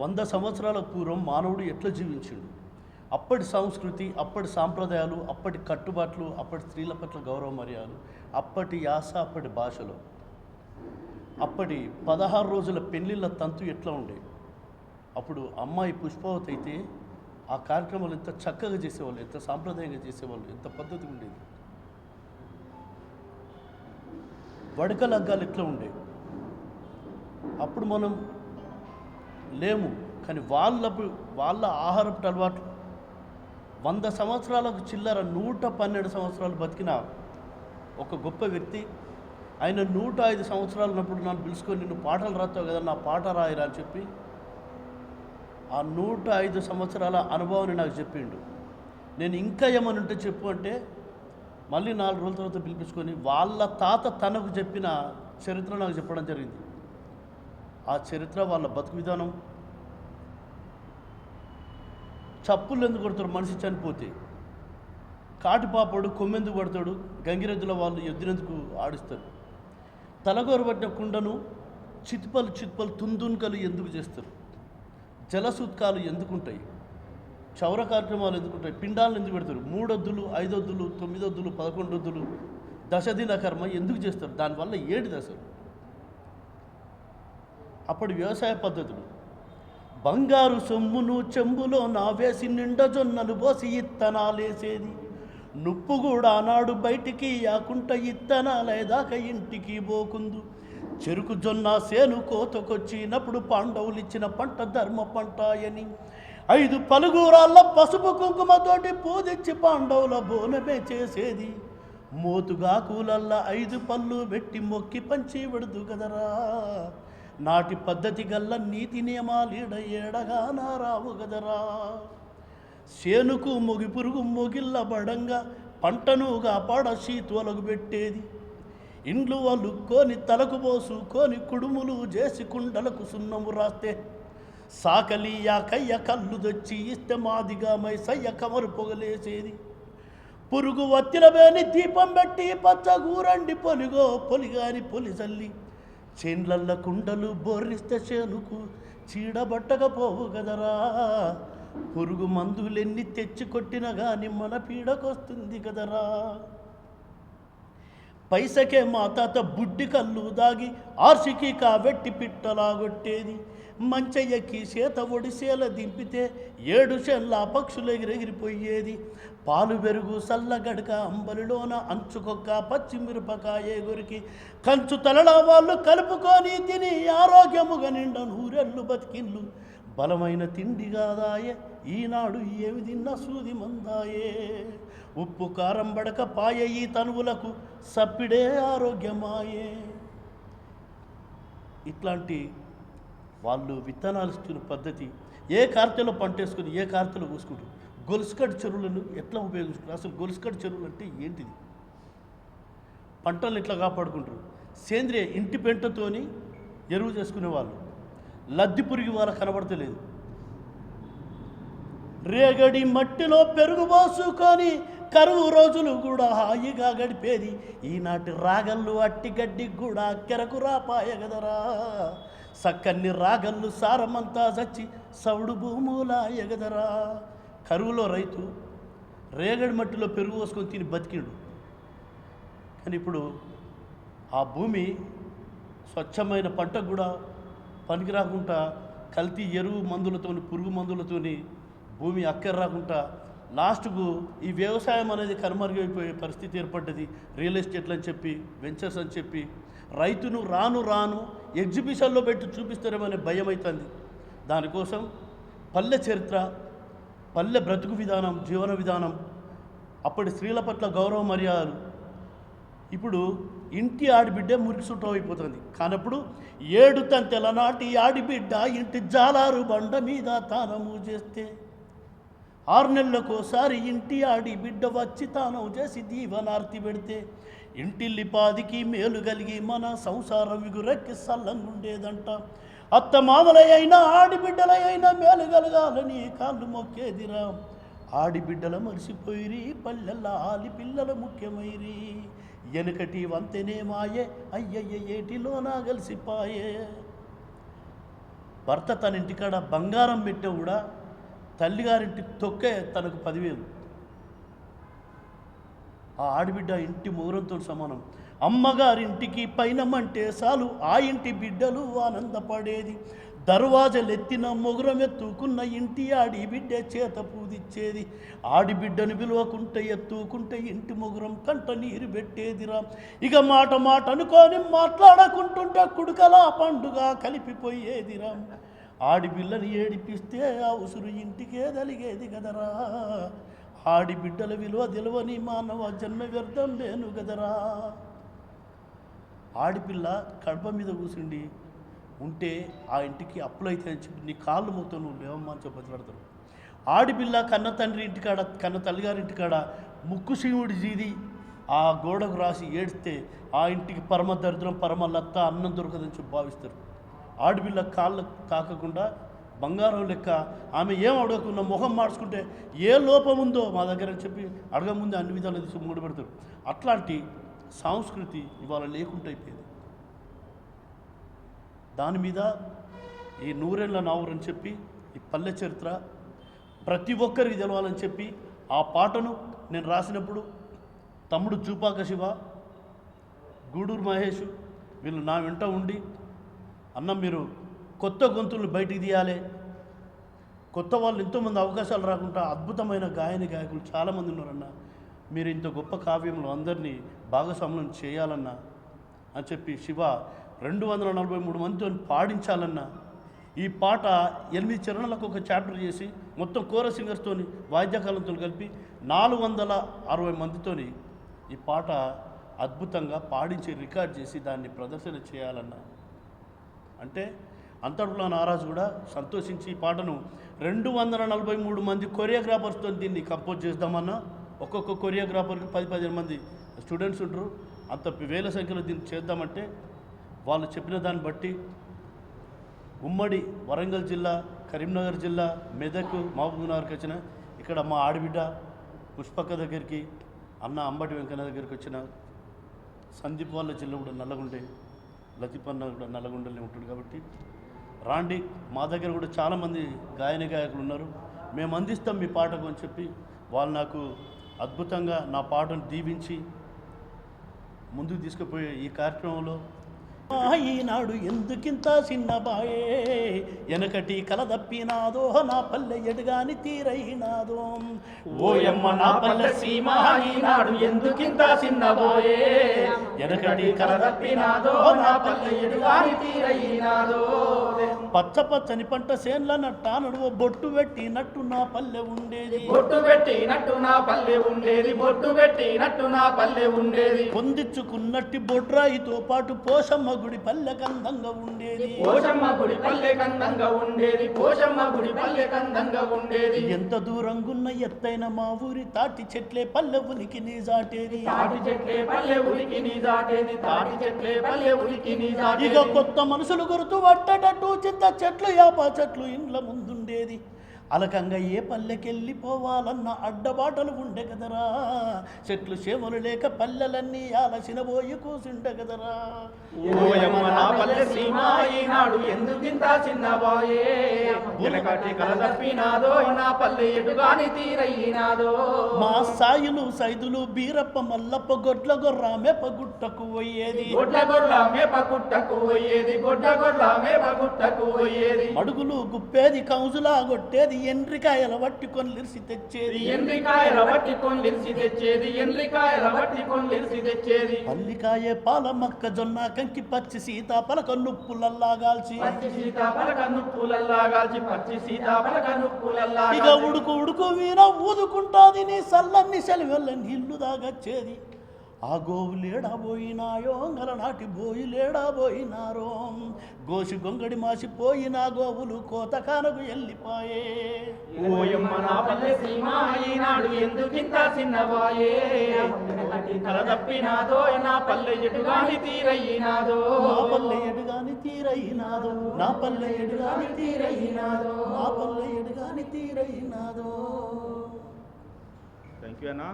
వంద సంవత్సరాల పూర్వం మానవుడు ఎట్లా జీవించిండు? అప్పటి సంస్కృతి అప్పటి సాంప్రదాయాలు అప్పటి కట్టుబాట్లు అప్పటి స్త్రీల పట్ల గౌరవ మర్యాదలు అప్పటి యాస అప్పటి భాషలో. అప్పటి పదహారు రోజుల పెళ్ళిళ్ళ తంతు ఎట్లా ఉండే? అప్పుడు అమ్మాయి పుష్పవతి అయితే ఆ కార్యక్రమాలు ఎంత చక్కగా చేసేవాళ్ళు ఎంత సాంప్రదాయంగా చేసేవాళ్ళు ఎంత పద్ధతి ఉండేది? వడకలగ్గాలు ఎట్లా ఉండే? అప్పుడు మనం లేము. కానీ వాళ్ళ వాళ్ళ ఆహారపు అలవాటు వంద సంవత్సరాలకు చిల్లర నూట పన్నెండు సంవత్సరాలు బతికిన ఒక గొప్ప వ్యక్తి. ఆయన నూట ఐదు సంవత్సరాలు ఉన్నప్పుడు నన్ను పిలుచుకొని నిన్ను పాటలు రాస్తావు కదా నా పాట రాయిరా అని చెప్పి ఆ నూట ఐదు సంవత్సరాల అనుభవాన్ని నాకు చెప్పిండు. నేను ఇంకా ఏమని ఉంటే చెప్పు అంటే మళ్ళీ నాలుగు రోజుల తర్వాత పిలిపించుకొని వాళ్ళ తాత తనకు చెప్పిన చరిత్ర నాకు చెప్పడం జరిగింది. ఆ చరిత్ర వాళ్ళ బతుకు విధానం. చప్పులు ఎందుకు కొడతారు మనిషి చనిపోతే? కాటిపాపడు కొమ్మెందుకు పడతాడు గంగిరెద్దుల వాళ్ళు ఎద్దునెందుకు ఆడిస్తారు? తలగొరబట్టిన కుండను చిత్పలు చిత్పలు తుందున్కలు ఎందుకు చేస్తారు? జలసూత్కాలు ఎందుకుంటాయి? చౌర కార్యక్రమాలు ఎందుకుంటాయి? పిండాలను ఎందుకు పెడతారు? మూడొద్దులు ఐదొద్దులు తొమ్మిదొద్దులు పదకొండొద్దులు దశదిన కర్మ ఎందుకు చేస్తారు? దానివల్ల ఏంటిది అసలు అప్పుడు వ్యవసాయ పద్ధతులు. బంగారు సొమ్మును చెంబులో నావేసి నిండ జొన్నలు పోసి ఇత్తనాలేసేది. నుప్పు కూడా నాడు బయటికి యాకుంట ఇత్తనాలేదాకా ఇంటికి పోకుందు. చెరుకు జొన్న సేను కోతకొచ్చినప్పుడు పాండవులు ఇచ్చిన పంట ధర్మ పంట అని ఐదు పలుగురాళ్ళ పసుపు కుంకుమతోటి పూజించి పాండవుల బోనమే చేసేది. మోతుగాకులల్లా ఐదు పళ్ళు పెట్టి మొక్కి పంచి విడదు కదరా నాటి పద్ధతి గల్ల నీతి నియమాలీడ ఏడగా నారావు గదరా. సేనుకు మొగి పురుగు బడంగా పంటను కాపాడ శీతువలకు పెట్టేది. ఇండ్లు అలుక్కొని తలకు పోసుకొని కుడుములు చేసి కుండలకు సున్నము రాస్తే సాకలి యాకయ్య కళ్ళు తెచ్చి ఇస్తే మాదిగా మైసయ్య కమరు పొగలేసేది. పురుగు వత్తిలమేని దీపం పెట్టి పచ్చగూరండి పొలిగో పొలిగాని పొలిసల్లి. చేన్లల్ల కుండలు బోర్రిస్తే చేనుకు చీడబట్టకపోవు కదరా. పురుగు మందులెన్ని తెచ్చి కొట్టిన గాని మన పీడకొస్తుంది కదరా. పైసకే మా తాత బుడ్డి కళ్ళు దాగి ఆర్సికి కావెట్టి పిట్టలాగొట్టేది మంచయ్యకి చేత ఒడిసేల దింపితే ఏడు చెల్ల పక్షులు ఎగిరెగిరిపోయేది. పాలు పెరుగు సల్లగడక అంబలిలోన అంచుకొక్క పచ్చిమిరపకాయ గురికి కంచు తలల వాళ్ళు కలుపుకొని తిని ఆరోగ్యముగా నిండ నూరెళ్ళు బతికిళ్ళు బలమైన తిండి కాదాయే ఈనాడు ఏమి తిన్న సూది మందాయే? ఉప్పు కారం బడక పాయ ఈ తనువులకు సప్పిడే ఆరోగ్యమాయే. ఇట్లాంటి వాళ్ళు విత్తనాలు ఇస్తున్న పద్ధతి ఏ కార్తెలో పంట వేసుకుని ఏ కార్తెలో పోసుకుంటారు? గొలుసుకట్ చెరువులను ఎట్లా ఉపయోగించుకుంటారు? అసలు గొలుసుకట్ చెరువులు అంటే ఏంటిది? పంటలను ఎట్లా కాపాడుకుంటారు? సేంద్రియ ఇంటి పెంటతోని ఎరువు చేసుకునే వాళ్ళు లద్ది పురుగు వాళ్ళ కనబడతలేదు. రేగడి మట్టిలో పెరుగు కానీ కరువు రోజులు కూడా హాయిగా గడిపేది. ఈనాటి రాగళ్ళు అట్టి గడ్డికి కూడా కెరకు రాపాయ గదరా. సక్కన్ని రాగళ్ళు సారమంతా చచ్చి సౌడు భూముల ఎగదరా కరువులో రైతు రేగడి మట్టిలో పెరుగు పోసుకొని తిని బతికిండు. కానీ ఇప్పుడు ఆ భూమి స్వచ్ఛమైన పంటకు కూడా పనికి రాకుండా కల్తీ ఎరువు మందులతోని పురుగు మందులతోని భూమి అక్కర రాకుండా లాస్ట్కు ఈ వ్యవసాయం అనేది కనుమరుగైపోయే పరిస్థితి ఏర్పడ్డది. రియల్ ఎస్టేట్లు అని చెప్పి వెంచర్స్ అని చెప్పి రైతును రాను రాను ఎగ్జిబిషన్లో పెట్టి చూపిస్తారేమనే భయం అవుతుంది దానికోసం పల్లె చరిత్ర పల్లె బ్రతుకు విధానం జీవన విధానం అప్పటి స్త్రీల పట్ల గౌరవ మర్యాదలు. ఇప్పుడు ఇంటి ఆడిబిడ్డే మురికి సుట్టం అయిపోతుంది. కానప్పుడు ఏడు తంతెల నాటి ఆడిబిడ్డ ఇంటి జాలారు బండ మీద తానము చేస్తే ఆరు నెలలకోసారి ఇంటి ఆడి బిడ్డ వచ్చి తానం చేసి దీవనార్తి పెడితే ఇంటిల్లిపాదికి మేలు కలిగి మన సంసారం విగురెక్కి సల్లంగుండేదంట. అత్త మామలైనా ఆడిబిడ్డలైనా మేలు కలగాలని కాళ్ళు మొక్కేదిరా. ఆడిబిడ్డల మరిసిపోయిరి పల్లెల ఆలి పిల్లల ముఖ్యమైరి. వెనుకటి వంతెనే మాయే అయ్యయ్య ఏటిలో నా కలిసిపాయే భర్త తన ఇంటికాడ బంగారం పెట్టే కూడా తల్లిగారింటి తొక్కే తనకు పదివేలు ఆ ఆడబిడ్డ ఇంటి మొగురంతో సమానం. అమ్మగారింటికి పైనమంటే చాలు ఆ ఇంటి బిడ్డలు ఆనందపడేది. దర్వాజలెత్తిన మొగురం ఎత్తుకున్న ఇంటి ఆడి బిడ్డ చేత పూదిచ్చేది. ఆడిబిడ్డను పిలువకుంటే ఎత్తుకుంటే ఇంటి మొగురం కంట నీరు పెట్టేదిరా. ఇక మాట మాట అనుకొని మాట్లాడకుంటుంటే కుడుకలా పండుగ కలిపిపోయేదిరా. ఆడిపిల్లని ఏడిపిస్తే ఆ ఉసురు ఇంటికే తలిగేది కదరా. ఆడిబిడ్డల విలువ తెలివని మానవ జన్మ వ్యర్థం లేను కదరా. ఆడిపిల్ల కడప మీద కూర్చుండి ఉంటే ఆ ఇంటికి అప్పులైతే అని చెప్పి నీ కాళ్ళు మొత్తం నువ్వు లేవమ్మా అని చెప్పి ఆడిపిల్ల కన్న తండ్రి ఇంటికాడ కన్న తల్లిగారి ఇంటికాడ ముక్కు శివుడి జీది ఆ గోడకు రాసి ఏడిస్తే ఆ ఇంటికి పరమ దరిద్రం పరమ లత్త అన్నం దొరకదని చెప్పి భావిస్తారు. ఆడపిల్ల కాళ్ళు కాకకుండా బంగారం లెక్క ఆమె ఏం అడగకుండా మొహం మార్చుకుంటే ఏ లోపం ఉందో మా దగ్గర అని చెప్పి అడగముందే అన్ని విధాలు తీసి మూడు పెడతారు. అట్లాంటి సంస్కృతి ఇవాళ లేకుండా అయిపోయింది. దాని మీద ఈ నూరేళ్ళ నావురు అని చెప్పి ఈ పల్లె చరిత్ర ప్రతి ఒక్కరికి తెలవాలని చెప్పి ఆ పాటను నేను రాసినప్పుడు తమ్ముడు చూపాక శివ గూడూరు మహేష్ వీళ్ళు నా వెంట ఉండి అన్న మీరు కొత్త గొంతులు బయటికి తీయాలి. కొత్త వాళ్ళు ఎంతోమంది అవకాశాలు రాకుండా అద్భుతమైన గాయని గాయకులు చాలామంది ఉన్నారన్న. మీరు ఇంత గొప్ప కావ్యంలో అందరినీ భాగస్వామ్యం చేయాలన్నా అని చెప్పి శివ రెండు వందల నలభై మూడు మందితో పాడించాలన్నా. ఈ పాట ఎనిమిది చరణాలకు ఒక చాప్టర్ చేసి మొత్తం కోర సింగర్స్తో వాయిద్యకాలంతో కలిపి నాలుగు వందల అరవై మందితోని ఈ పాట అద్భుతంగా పాడించి రికార్డ్ చేసి దాన్ని ప్రదర్శన చేయాలన్నా. అంటే అంతటిలో నారాజు కూడా సంతోషించి ఈ పాటను రెండు వందల నలభై మూడు మంది కొరియోగ్రాఫర్స్తో దీన్ని కంపోజ్ చేద్దామన్నా ఒక్కొక్క కొరియోగ్రాఫర్కి పది పదిహేను మంది స్టూడెంట్స్ ఉంటారు. అంత వేల సంఖ్యలో దీన్ని చేద్దామంటే వాళ్ళు చెప్పిన దాన్ని బట్టి ఉమ్మడి వరంగల్ జిల్లా కరీంనగర్ జిల్లా మెదక్ మహబూబ్నగర్కి వచ్చిన ఇక్కడ మా ఆడబిడ్డ పుష్పక్క దగ్గరికి అన్న అంబటి వెంకన్న దగ్గరికి వచ్చిన సందీప్ వాళ్ళ జిల్లా కూడా నల్లగుండే లతిపన్న కూడా నల్లగొండలే ఉంటుంది కాబట్టి. రాండి మా దగ్గర కూడా చాలామంది గాయని గాయకులు ఉన్నారు. మేము అందిస్తాం మీ పాటకు అని చెప్పి వాళ్ళు నాకు అద్భుతంగా నా పాటను దీవించి ముందుకు తీసుకుపోయే ఈ కార్యక్రమంలో ఈనాడు ఎందుకింత చిన్నబాయే? వెనకటి కలదప్పినాదో నా పల్లె ఎడుగాని తీరైనాదో. ఓయమ్మ నా పల్లె సీమ ఈనాడు ఎందుకింత చిన్నబోయే? వెనకటి కలదప్పినాదో నా పల్లె ఎడుగాని తీరైనాదో. పచ్చ పచ్చని పంట సేన్ల నట్టా నడువ బొట్టు పెట్టినట్టు నా పల్లె ఉండేది. బొట్టు పెట్టినట్టు నా పల్లె ఉండేది బొట్టు పెట్టినట్టు నా పల్లె ఉండేది. పొందించుకున్నట్టి బొడ్రాయితో పాటు పోషమ్మ గుడి పల్లె కందంగా ఉండేది. పోషమ్మ గుడి పల్లె కందంగా ఉండేది పోషమ్మ గుడి పల్లె కందంగా ఉండేది. ఎంత దూరంగున్న ఎత్తైన మా ఊరి తాటి చెట్లే పల్లె ఉనికి నీ జాటేది. తాటి చెట్లే పల్లె ఉనికి నీ దాటేది తాటి చెట్లే పల్లె ఉనికి నీ ఇక దాటేది కొత్త మనుషులు గుర్తు పట్టేటట్టు చింత చెట్లు యాప చెట్లు ఇండ్ల ముందుండేది. అలకంగా ఏ పల్లెకెళ్ళిపోవాలన్న అడ్డబాటలు ఉండే కదరా. చెట్లు చేమలు లేక పల్లెలన్నీ ఆలసిన పోయి కూసుండే కదరా. ఈనాడు ఎందుకింత చిన్నబాయే నా పల్లె ఎటుగాని మా సాయులు సైదులు బీరప్ప మల్లప్ప గొడ్ల గొర్ర మెప్ప గుట్టకు పోయేది. గొడ్ల పోయేది గొడ్ల పోయేది. మడుగులు గుప్పేది కౌజులా కొట్టేది ఎండ్రికాయల పట్టుకొని లిరిసి తెచ్చేది. ఎండ్రికాయల వట్టి కొన్లిరిసి తెచ్చేది ఎండ్రికాయల వట్టి కొన్లిరిసి తెచ్చేది. పల్లికాయ పాల మక్క జొన్న కంకి పచ్చి సీతాఫల కన్నుప్పులల్లాగాల్చి పచ్చి సీతాఫలక నుప్పులల్లా కాల్చి పచ్చి సీతాఫలక నుప్పులల్లా ఇక. ఉడుకు ఉడుకు వీణ ఊదుకుంటాది నీ సల్లన్ని సెలవెల్ల నీళ్ళు దాగచ్చేది. ఆ గోవులేడా పోయినాయో నాటి బోయిలేడా పోయినారో గోసి గొంగడి మాసిపోయిన గోవులు కోతకానకు వెళ్ళిపోయే ఓయమ్మ నా పల్లె సీమ ఈనాడు ఎందుకింత చిన్నవాయే తప్పినాదో నా పల్లె ఎటుగాని తీరయినాదో నా పల్లె ఎడుగాని తీరైనాదో. నా పల్లె ఎడుగాని తీరయినాదో నా పల్లె థ్యాంక్ యూ అన్నా.